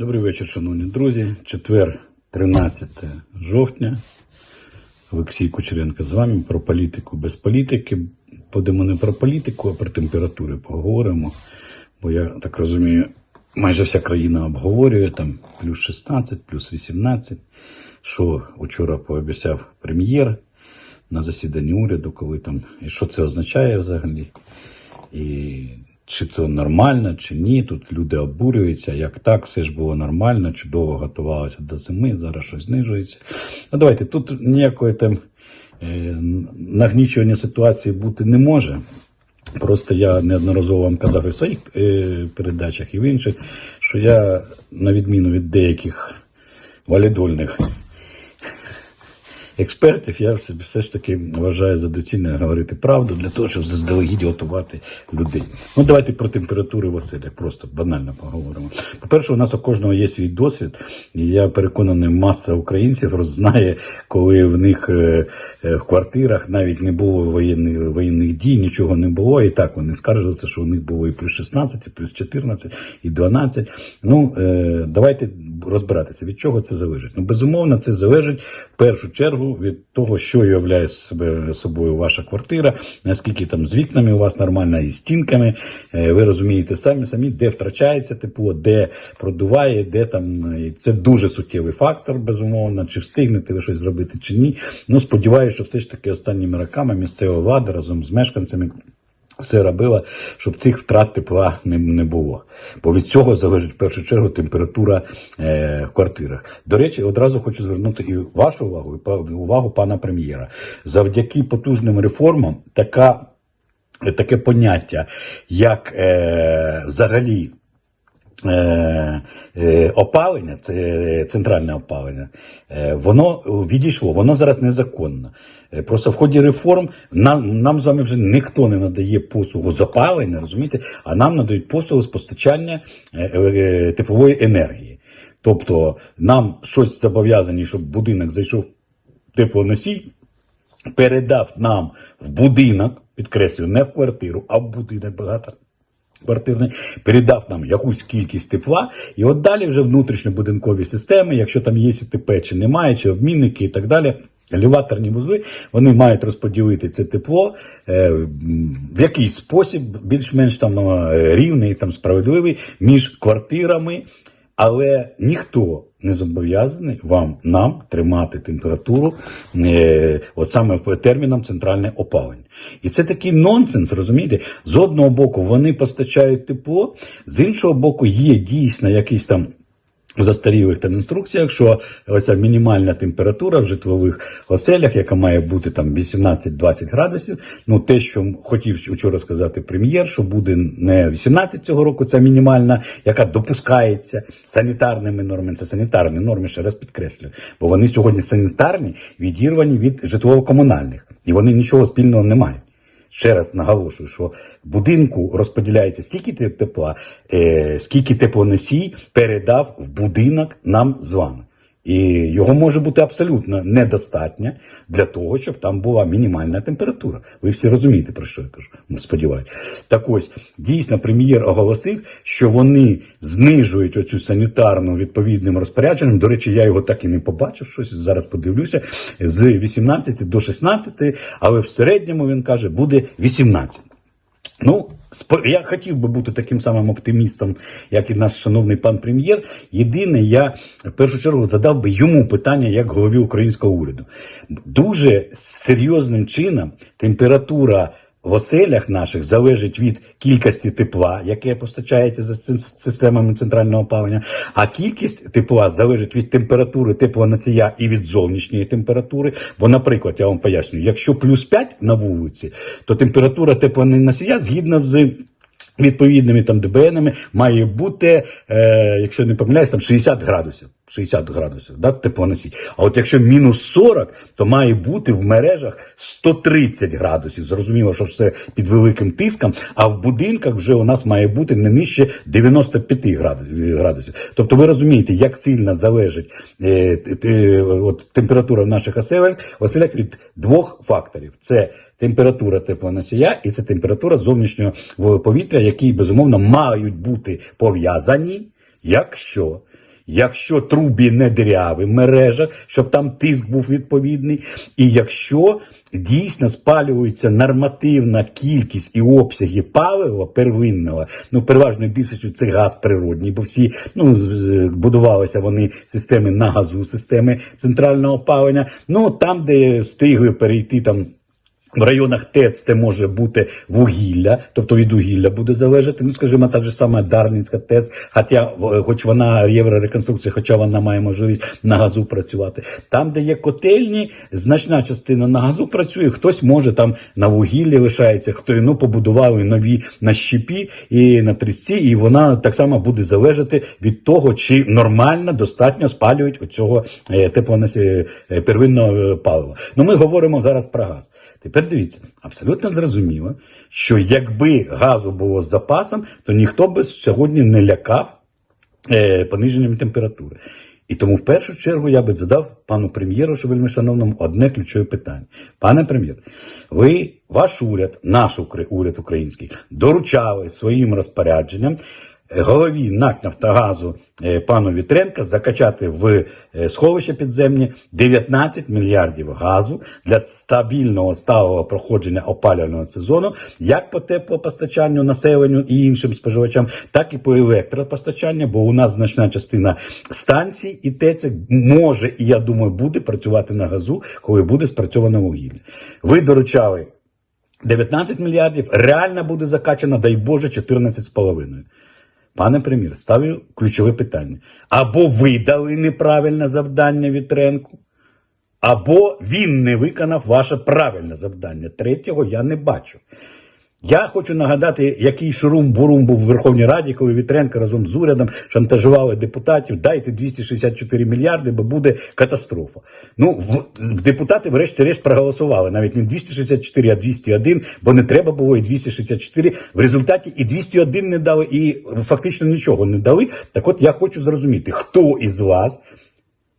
Добрий вечір, шановні друзі. Четвер, 13 жовтня. Олексій Кучеренко з вами про політику без політики. Будемо не про політику, а про температури поговоримо. Бо я так розумію, майже вся країна обговорює там плюс 16, плюс 18. Що вчора пообіцяв прем'єр на засіданні уряду, коли там і що це означає взагалі. І чи це нормально, чи ні. Тут люди обурюються, як так, все ж було нормально, чудово готувалося до зими, зараз щось знижується. Ну давайте, тут ніякої там е, нагнічування ситуації бути не може. Просто я неодноразово вам казав і в своїх е, передачах, і в інших, що я, на відміну від деяких валідольних експертів, я все, ж таки вважаю за доцільне говорити правду для того, щоб заздалегідь готувати людей. Ну давайте про температури в оселях, просто банально поговоримо. По-перше, у нас у кожного є свій досвід, і я переконаний, маса українців роззнає, коли в них е, е, в квартирах навіть не було воєнних, воєнних дій, нічого не було. І так вони скаржилися, що у них було і плюс 16, і плюс 14, і 12. Ну, е, давайте розбиратися, від чого це залежить. Ну, безумовно, це залежить в першу чергу від того, що являє себе собою ваша квартира, наскільки там з вікнами у вас нормально і стінками. Е, Ви розумієте самі самі, де втрачається тепло, де продуває, де там і це дуже суттєвий фактор, безумовно. Чи встигнете ви щось зробити, чи ні. Ну сподіваюся, що все ж таки останніми роками місцева влада разом з мешканцями. Все робила, щоб цих втрат тепла не, було. Бо від цього залежить в першу чергу температура е, в квартирах. До речі, одразу хочу звернути і вашу увагу, і увагу пана прем'єра. Завдяки потужним реформам така, таке поняття, як е, взагалі е, е, опалення, це центральне опалення, е, воно відійшло, воно зараз незаконно. Е, Просто в ході реформ нам, нам з вами вже ніхто не надає послугу з опалення, розумієте, а нам надають послугу з постачання е, е, теплової енергії. Тобто нам щось зобов'язані, щоб будинок зайшов теплоносій, передав нам в будинок, підкреслюю, не в квартиру, а в будинок багато. Квартирний передав нам якусь кількість тепла, і от далі вже внутрішньобудинкові системи, якщо там є СТП чи немає, чи обмінники і так далі. Елеваторні вузли вони мають розподілити це тепло е, в якийсь спосіб, більш-менш там е, рівний, там справедливий між квартирами, але ніхто не зобов'язаний вам нам тримати температуру е, от саме в терміном центральне опалення. І це такий нонсенс, розумієте? З одного боку вони постачають тепло, з іншого боку, є дійсно якийсь там. Застарілих там інструкціях, що оця мінімальна температура в житлових оселях, яка має бути там 18-20 градусів. Ну те, що хотів вчора сказати прем'єр, що буде не 18 цього року, це мінімальна, яка допускається санітарними нормами. Це санітарні норми, ще раз підкреслюю, бо вони сьогодні санітарні, відірвані від житлово-комунальних, і вони нічого спільного не мають. Ще раз наголошую, що в будинку розподіляється стільки тепла, е, скільки теплоносій передав в будинок нам з вами. І його може бути абсолютно недостатньо для того, щоб там була мінімальна температура. Ви всі розумієте, про що я кажу. Сподіваюсь. Так ось, дійсно, прем'єр оголосив, що вони знижують оцю санітарну відповідним розпорядженням. До речі, я його так і не побачив. Щось зараз подивлюся. З 18 до 16, але в середньому він каже, буде 18. Ну, я хотів би бути таким самим оптимістом, як і наш шановний пан прем'єр. Єдине, я в першу чергу задав би йому питання як голові українського уряду. Дуже серйозним чином температура в оселях наших залежить від кількості тепла, яке постачається за системами центрального опалення, а кількість тепла залежить від температури теплоносія і від зовнішньої температури. Бо, наприклад, я вам пояснюю, якщо плюс 5 на вулиці, то температура теплоносія згідно з відповідними там ДБНами має бути, е, якщо не помиляюсь, там 60 градусів. 60 градусів, да, теплоносій. А от якщо мінус 40, то має бути в мережах 130 градусів. Зрозуміло, що все під великим тиском, а в будинках вже у нас має бути не нижче 95 градусів. Тобто ви розумієте, як сильно залежить е, т- от, температура в наших оселях, оселях від двох факторів: це температура теплоносія і це температура зовнішнього повітря, які безумовно мають бути пов'язані, якщо якщо трубі не диряві мережа, щоб там тиск був відповідний, і якщо дійсно спалюється нормативна кількість і обсяги палива первинного, ну переважно більшістю це газ природній, бо всі ну будувалися вони системи на газу, системи центрального опалення. Ну там, де встигли перейти там. В районах ТЕЦ це може бути вугілля, тобто від вугілля буде залежати. Ну, скажімо, та ж сама Дарницька ТЕЦ, хоча, хоч вона єврореконструкція, хоча вона має можливість на газу працювати. Там, де є котельні, значна частина на газу працює, хтось може там на вугіллі лишається, хто ну, побудували нові на щепі і на трісці, і вона так само буде залежати від того, чи нормально достатньо спалюють оцього е, е, первинного е, палива. Ну, ми говоримо зараз про газ. Тепер дивіться, абсолютно зрозуміло, що якби газу було з запасом, то ніхто би сьогодні не лякав е, пониженням температури. І тому в першу чергу я би задав пану прем'єру, що вельми шановному, одне ключове питання. Пане прем'єр, ви, ваш уряд, наш уряд український, доручали своїм розпорядженням голові НАК Нафтогазу е, пану Вітренка закачати в е, сховища підземні 19 мільярдів газу для стабільного сталого проходження опалювального сезону, як по теплопостачанню населенню і іншим споживачам, так і по електропостачанню, бо у нас значна частина станцій і ТЕЦ може, і я думаю, буде працювати на газу, коли буде спрацьовано вугілля. Ви доручали 19 мільярдів, реально буде закачано, дай Боже, 14,5. Пане прем'єр, ставлю ключове питання. Або ви дали неправильне завдання Вітренку, або він не виконав ваше правильне завдання. Третього я не бачу. Я хочу нагадати, який шурум-бурум був в Верховній Раді, коли Вітренко разом з урядом шантажували депутатів, дайте 264 мільярди, бо буде катастрофа. Ну, в- депутати, врешті-решт, проголосували навіть не 264, а 201, бо не треба було і 264. В результаті і 201 не дали, і фактично нічого не дали. Так от я хочу зрозуміти, хто із вас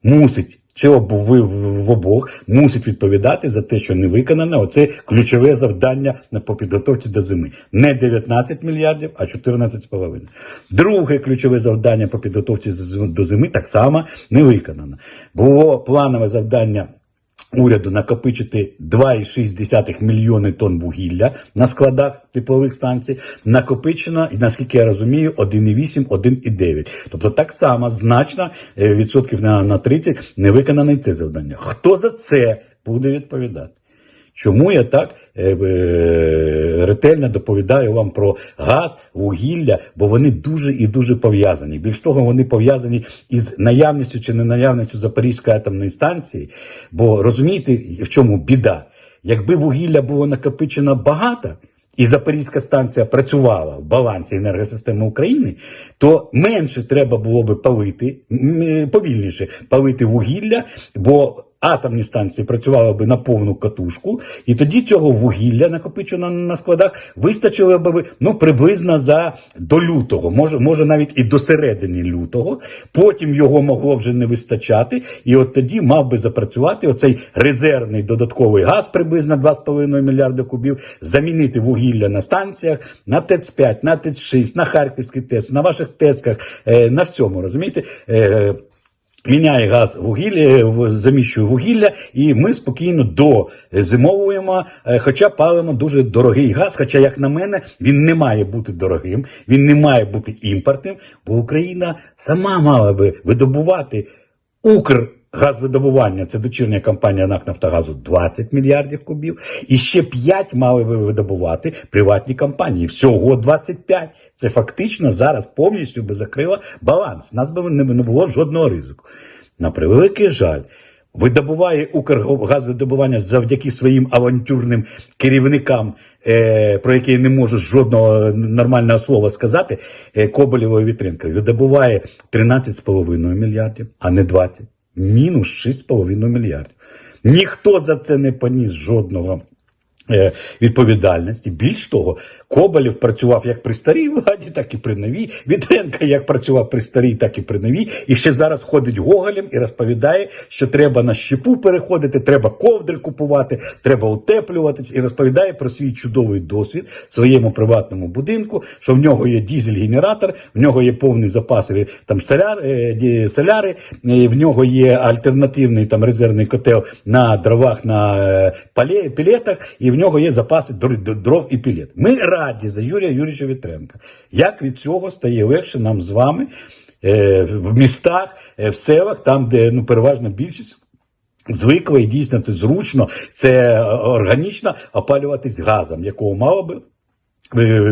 мусить. Чи ви в обох мусить відповідати за те, що не виконано оце ключове завдання на по підготовці до зими. Не 19 мільярдів, а 14,5. Друге ключове завдання по підготовці до зими так само не виконано. Було планове завдання уряду накопичити 2,6 мільйони тонн вугілля на складах теплових станцій. Накопичено, наскільки я розумію, 1,8, 1,9. Тобто так само значно е, відсотків на 30 не виконаний це завдання. Хто за це буде відповідати? Чому я так е, е, ретельно доповідаю вам про газ, вугілля, бо вони дуже і дуже пов'язані. Більш того, вони пов'язані із наявністю чи ненаявністю Запорізької атомної станції. Бо розумієте, в чому біда? Якби вугілля було накопичено багато. І Запорізька станція працювала в балансі енергосистеми України, то менше треба було би палити, повільніше палити вугілля, бо атомні станції працювали би на повну катушку, і тоді цього вугілля, накопиченого на складах, вистачило би ну, приблизно за до лютого, може, може навіть і до середини лютого. Потім його могло вже не вистачати, і от тоді мав би запрацювати оцей резервний додатковий газ, приблизно 2,5 мільярда кубів, замінити вугілля на станціях, на ТЕЦ-5, на ТЕЦ-6, на Харківський ТЕЦ, на ваших ТЕЦках, е, на всьому, розумієте? Е, Міняє газ вугілля, в- заміщує вугілля, і ми спокійно дозимовуємо, е, хоча палимо дуже дорогий газ. Хоча, як на мене, він не має бути дорогим, він не має бути імпортним, бо Україна сама мала би видобувати Укргазвидобування, це дочірня компанія НАК Нафтогазу 20 мільярдів кубів, і ще 5 мали би видобувати приватні компанії. Всього 25. Це фактично зараз повністю би закрила баланс. Нас би не було жодного ризику. На превеликий жаль. Видобуває Укргазвидобування завдяки своїм авантюрним керівникам, е, про які я не можу жодного нормального слова сказати, е, Коболєва і Вітренка. Видобуває 13,5 мільярдів, а не 20. Мінус 6,5 мільярдів. Ніхто за це не поніс жодного відповідальність. І більш того, Коболєв працював як при старій владі, так і при новій. Вітренко як працював при старій, так і при новій. І ще зараз ходить Гоголем і розповідає, що треба на щепу переходити, треба ковдри купувати, треба утеплюватись, і розповідає про свій чудовий досвід в своєму приватному будинку, що в нього є дізель-генератор, в нього є повний запас е, там соляр, е, соляри, е, в нього є альтернативний там резервний котел на дровах, на е, пілетах, і в нього є запаси дров і пілет. Ми раді за Юрія Юрійовича Вітренка. Як від цього стає легше нам з вами е, в містах, е, в селах, там, де ну переважна більшість. Звикла і дійсно це зручно, це е, органічно опалюватись газом, якого мало би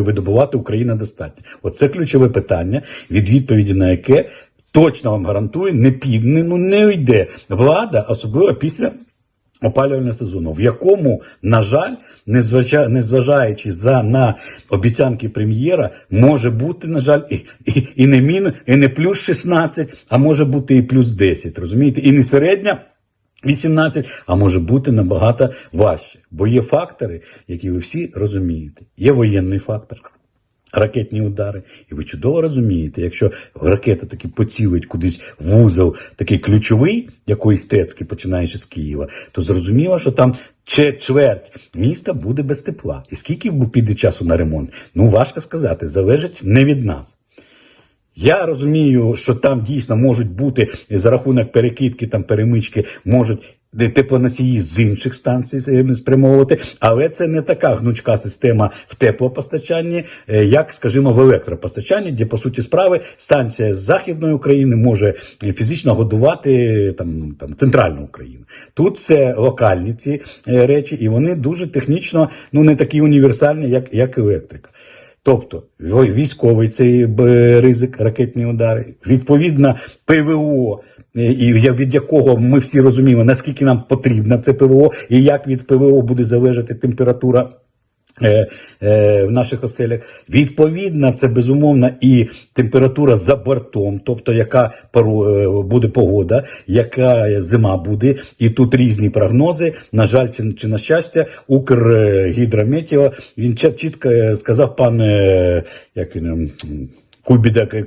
видобувати Україна достатньо. Оце ключове питання, від відповіді на яке точно вам гарантую, не пів, не, ну, не йде влада, особливо після. Опалювального сезону, в якому, на жаль, незважа- незважаючи за на обіцянки прем'єра, може бути, на жаль, і, і, і не мінус, і не плюс 16, а може бути і плюс 10. Розумієте? І не середня 18, а може бути набагато важче. Бо є фактори, які ви всі розумієте. Є воєнний фактор. Ракетні удари, і ви чудово розумієте, якщо ракета таки поцілить кудись вузол, такий ключовий, якоїсь тецьки, починаючи з Києва, то зрозуміло, що там чверть міста буде без тепла. І скільки піде часу на ремонт? Ну важко сказати, залежить не від нас. Я розумію, що там дійсно можуть бути за рахунок перекидки, там перемички, можуть теплоносії з інших станцій е, спрямовувати, але це не така гнучка система в теплопостачанні, е, як, скажімо, в електропостачанні, де по суті справи станція з західної України може е, фізично годувати е, там, там центральну Україну. Тут це локальні ці речі, і вони дуже технічно ну не такі універсальні, як, як електрика. Тобто військовий цей ризик, ракетні удари, відповідно ПВО, і від якого ми всі розуміємо, наскільки нам потрібно це ПВО, і як від ПВО буде залежати температура. е, е, В наших оселях відповідно, це безумовно і температура за бортом, тобто яка е, буде погода, яка зима буде, і тут різні прогнози. На жаль, чи, на щастя, Укргідрометео він чітко сказав пан е, як він, м, Кубідак, е,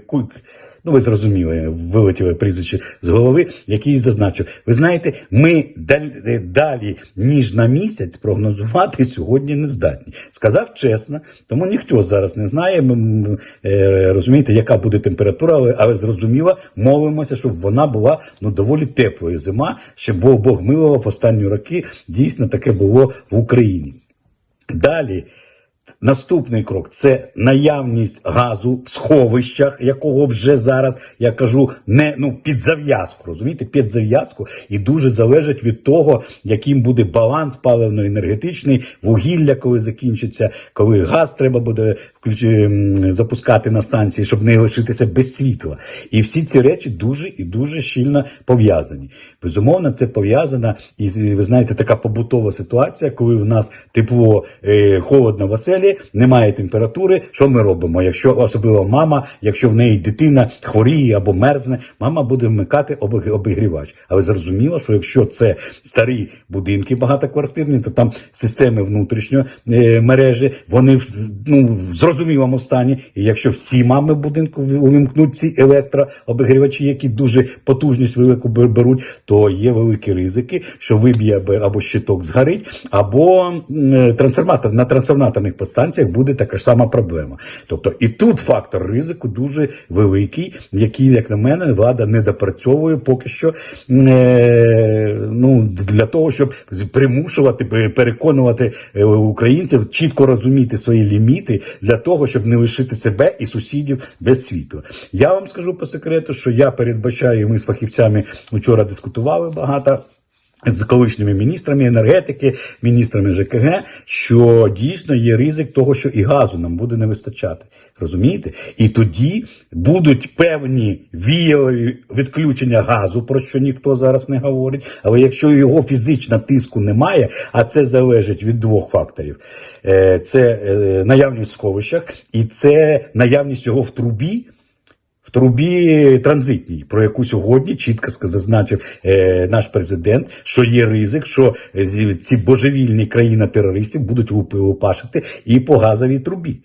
Ну, ви зрозуміли, вилетіло прізвище з голови, який зазначив. Ви знаєте, ми далі, е, далі ніж на місяць прогнозувати сьогодні не здатні. Сказав чесно, тому ніхто зараз не знає. е, Розумієте, яка буде температура, але, але зрозуміло, мовимося, щоб вона була ну доволі теплою зима. Ще Бог Бог милував останні роки. Дійсно таке було в Україні. Далі. Наступний крок це наявність газу в сховищах, якого вже зараз я кажу не ну під зав'язку. Розумієте, під зав'язку, і дуже залежить від того, яким буде баланс паливно-енергетичний, вугілля, коли закінчиться, коли газ треба буде включ... запускати на станції, щоб не лишитися без світла. І всі ці речі дуже і дуже щільно пов'язані. Безумовно, це пов'язано і ви знаєте, така побутова ситуація, коли в нас тепло, е, холодно в оселі, немає температури. Що ми робимо? Якщо особливо мама, якщо в неї дитина хворіє або мерзне, мама буде вмикати обігрівач. Але зрозуміло, що якщо це старі будинки багатоквартирні, то там системи внутрішньої е, мережі, вони ну в зрозумілому стані. І якщо всі мами будинку увімкнуть ці електрообігрівачі, які дуже потужність велику беруть, то є великі ризики, що виб'є або- щиток згорить, або е, трансформатор на трансформаторних подстанціях буде така ж сама проблема. Тобто і тут фактор ризику дуже великий, який, як на мене, влада не допрацьовує поки що е, ну, для того, щоб примушувати, переконувати е, українців чітко розуміти свої ліміти для того, щоб не лишити себе і сусідів без світла. Я вам скажу по секрету, що я передбачаю, ми з фахівцями вчора дискутували багато. З колишніми міністрами енергетики, міністрами ЖКГ, що дійсно є ризик того, що і газу нам буде не вистачати. Розумієте? І тоді будуть певні віялові відключення газу, про що ніхто зараз не говорить. Але якщо його фізично тиску немає, а це залежить від двох факторів: Е, це е, наявність в сховищах і це наявність його в трубі. В трубі транзитній, про яку сьогодні чітко зазначив е, наш президент, що є ризик, що е, ці божевільні країни терористів будуть луп- лупашити і по газовій трубі.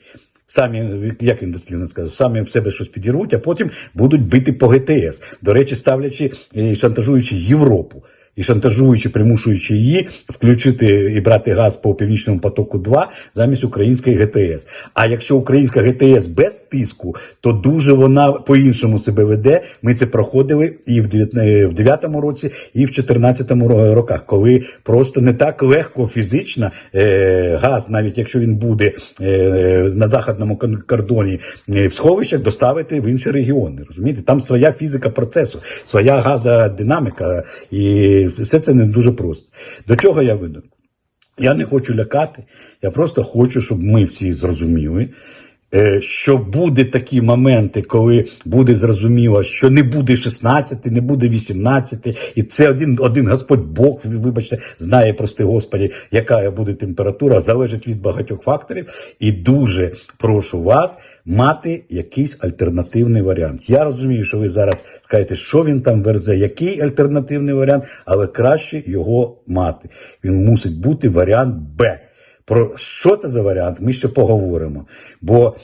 Самі, як він дослівно сказав, самі в себе щось підірвуть, а потім будуть бити по ГТС. До речі, ставлячи і шантажуючи Європу. І шантажуючи, примушуючи її включити і брати газ по північному потоку 2 замість української ГТС. А якщо українська ГТС без тиску, то дуже вона по-іншому себе веде. Ми це проходили і в 9 в 9-му році, і в 14-му роках, коли просто не так легко фізично е, газ, навіть якщо він буде е, на західному кордоні е, в сховищах, доставити в інші регіони. Розумієте, там своя фізика процесу, своя газодинаміка, і все це не дуже просто. До чого я веду? Я не хочу лякати, я просто хочу, щоб ми всі зрозуміли, що буде такі моменти, коли буде зрозуміло, що не буде 16, не буде 18, і це один, один Господь Бог, вибачте, знає, прости Господі, яка буде температура, залежить від багатьох факторів. І дуже прошу вас мати якийсь альтернативний варіант. Я розумію, що ви зараз скажете, що він там верзе, який альтернативний варіант, але краще його мати. Він мусить бути варіант Б. Про що це за варіант? Ми ще поговоримо. Бо,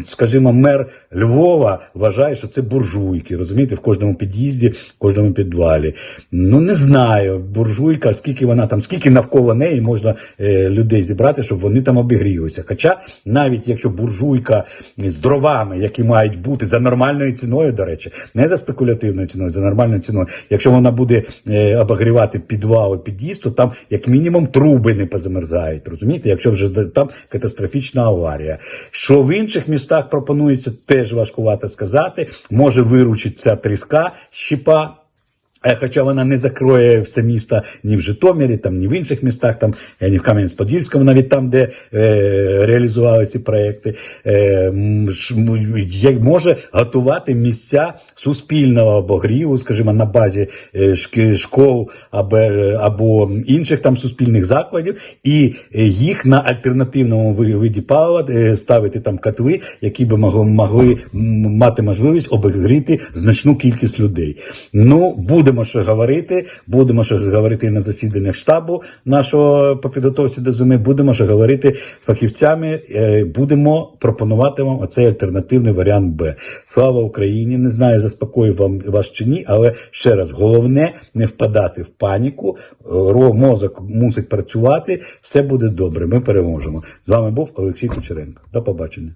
скажімо, мер Львова вважає, що це буржуйки. Розумієте, в кожному під'їзді, в кожному підвалі. Ну не знаю, буржуйка, скільки вона там, скільки навколо неї можна е, людей зібрати, щоб вони там обігрілися. Хоча навіть якщо буржуйка з дровами, які мають бути за нормальною ціною, до речі, не за спекулятивною ціною, за нормальною ціною. Якщо вона буде е, обігрівати підвал, під'їзд, то там як мінімум труби не позамерзають. Розумієте, якщо вже там катастрофічна аварія. Що в інших містах пропонується, теж важкувато сказати. Може виручить ця тріска щіпа. Е, Хоча вона не закроє все місто ні в Житомирі, там, ні в інших містах, там, е, ні в Кам'янець-Подільському, навіть там, де е, реалізували ці проекти, е, може готувати місця суспільного обогріву, скажімо, на базі е, школ або, або інших там суспільних закладів, і їх на альтернативному виді палива ставити там котли, які би могли, могли мати можливість обігріти значну кількість людей. Ну, будемо ще говорити, будемо ще говорити на засіданнях штабу нашого по підготовці до зими, будемо ще говорити з фахівцями, е, будемо пропонувати вам оцей альтернативний варіант Б. Слава Україні! Не знаю, заспокоїв вам вас чи ні, але ще раз, головне не впадати в паніку, е, мозок мусить працювати, все буде добре, ми переможемо. З вами був Олексій Кучеренко. До побачення.